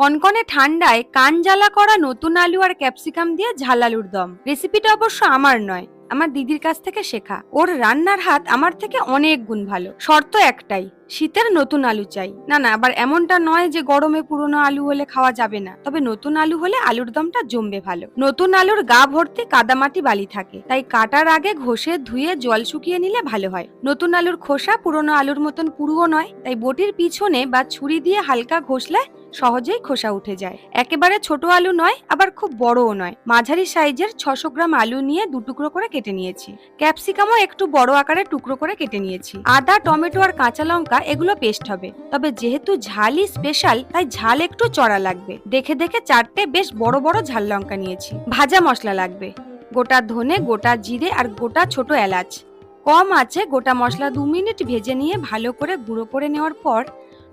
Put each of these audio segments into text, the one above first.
কনকনে ঠান্ডায় কান জ্বালা করা নতুন আলু আর ক্যাপসিকাম দিয়ে ঝাল আলুর দম। রেসিপিটা অবশ্য আমার নয়, আমার দিদির কাছ থেকে শেখা। ওর রান্নার হাত আমার থেকে অনেক গুণ ভালো, শর্ত একটাই শীতের নতুন আলু চাই। না না, আবার এমনটা নয় যে গরমে পুরনো আলু হলে খাওয়া যাবে না। তবে নতুন আলু হলে আলুর দমটা জমবে ভালো। নতুন আলুর গা ভর্তি কাদামাটি বালি থাকে। তাই কাটার আগে ঘষে ধুয়ে জল শুকিয়ে নিলে ভালো হয়। নতুন আলুর খোসা পুরনো আলুর মতন পুরুও নয়, তাই বটির পিছনে বা ছুরি দিয়ে হালকা ঘষলে সহজেই খোসা উঠে যায়। একেবারে ছোট আলু নয়, আবার খুব বড়ও নয়। মাঝারি সাইজের ছশো গ্রাম আলু নিয়ে দু টুকরো করে কেটে নিয়েছি। ক্যাপসিকামও একটু বড় আকারে টুকরো করে কেটে নিয়েছি। আদা, টমেটো আর কাঁচা লঙ্কা এগুলো পেস্ট হবে। তবে যেহেতু ঝালই স্পেশাল তাই ঝাল একটু চড়া লাগবে। দেখে দেখে চারটে বেশ বড় বড় ঝাল লঙ্কা নিয়েছি। ভাজা মশলা লাগবে। গোটা ধনে, গোটা জিরে আর গোটা ছোট এলাচ। কম আছে গোটা মশলা দু মিনিট ভেজে নিয়ে ভালো করে গুঁড়ো করে নেওয়ার পর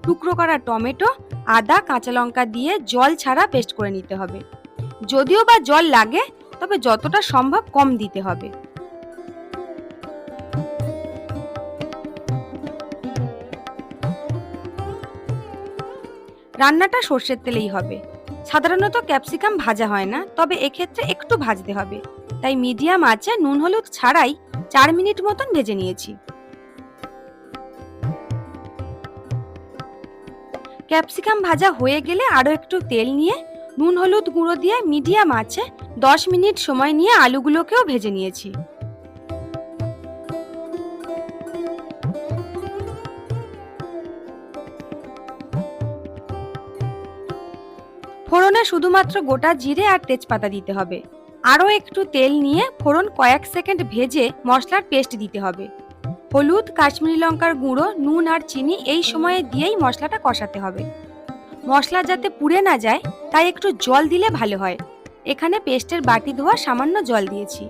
টুকরো করা টমেটো, আদা, কাঁচা লঙ্কা দিয়ে জল ছাড়া পেস্ট করে নিতে হবে। যদিও বা জল লাগে, তবে যতটা সম্ভব কম দিতে হবে। রান্নাটা সর্ষের তেলেই হবে। সাধারণত ক্যাপসিকাম ভাজা হয় না, তবে এক্ষেত্রে একটু ভাজতে হবে। তাই মিডিয়াম আছে নুন হলুদ ছাড়াই চার মিনিট মতন ভেজে নিয়েছি। ক্যাপসিকাম ভাজা হয়ে গেলে আরও একটু তেল নিয়ে নুন হলুদ গুঁড়ো দিয়ে মিডিয়াম আছে দশ মিনিট সময় নিয়ে আলুগুলোকেও ভেজে নিয়েছি। ফোড়নে শুধুমাত্র গোটা জিরে আর তেজপাতা দিতে হবে। আরও একটু তেল নিয়ে ফোড়ন কয়েক সেকেন্ড ভেজে মশলার পেস্ট দিতে হবে। হলুদ, কাশ্মীরি লঙ্কার গুঁড়ো, নুন আর চিনি এই সময়ে দিয়েই মশলাটা কষাতে হবে। মশলা যাতে পুড়ে না যায়, তাই একটু জল দিলে ভালো হয়। এখানে পেস্টের বাটি ধোয়া সামান্য জল দিয়েছি।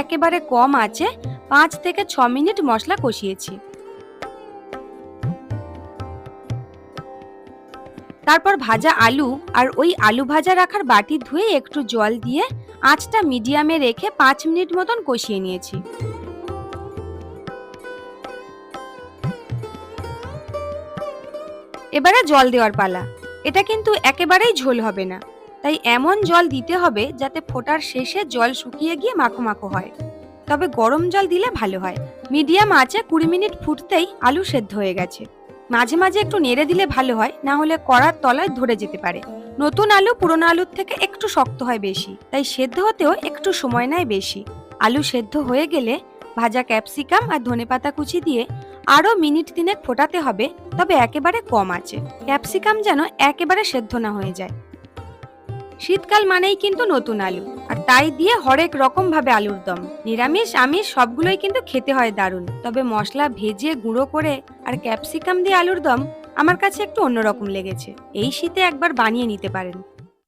একেবারে কম আছে, পাঁচ থেকে ছ মিনিট মশলা কষিয়েছি। তারপর ভাজা আলু আর ওই আলু ভাজা রাখার বাটি ধুয়ে একটু জল দিয়ে আঁচটা মিডিয়ামে রেখে পাঁচ মিনিট মতন কষিয়ে নিয়েছি। এবারে জল দেওয়ার পালা। এটা কিন্তু একেবারেই ঝোল হবে না। তাই এমন জল দিতে হবে যাতে ফোটার শেষে জল শুকিয়ে গিয়ে মাখো মাখো হয়। তবে গরম জল দিলে ভালো হয়। মিডিয়াম আঁচে কুড়ি মিনিট ফুটতেই আলু সেদ্ধ হয়ে গেছে। মাঝে মাঝে একটু নেড়ে দিলে ভালো হয়, না হলে কড়ার তলায় ধরে যেতে পারে। নতুন আলু পুরনো আলুর থেকে একটু শক্ত হয় বেশি, তাই সেদ্ধ হতেও একটু সময় নেয় বেশি। আলু সেদ্ধ হয়ে গেলে ভাজা ক্যাপসিকাম আর ধনেপাতা কুচি দিয়ে আরও মিনিট তিনেক ফোটাতে হবে, তবে একেবারে কম আছে। ক্যাপসিকাম যেন একেবারে সেদ্ধ না হয়ে যায়। শীতকাল মানেই কিন্তু নতুন আলু। আর তাই দিয়ে হরেক রকম ভাবে আলুর দম। নিরামিষ, আমিষ, সবগুলোই কিন্তু খেতে হয় দারুণ। তবে মশলা ভেজে গুঁড়ো করে আর ক্যাপসিকাম দিয়ে আলুর দম আমার কাছে একটু অন্যরকম লেগেছে। এই শীতে একবার বানিয়ে নিতে পারেন।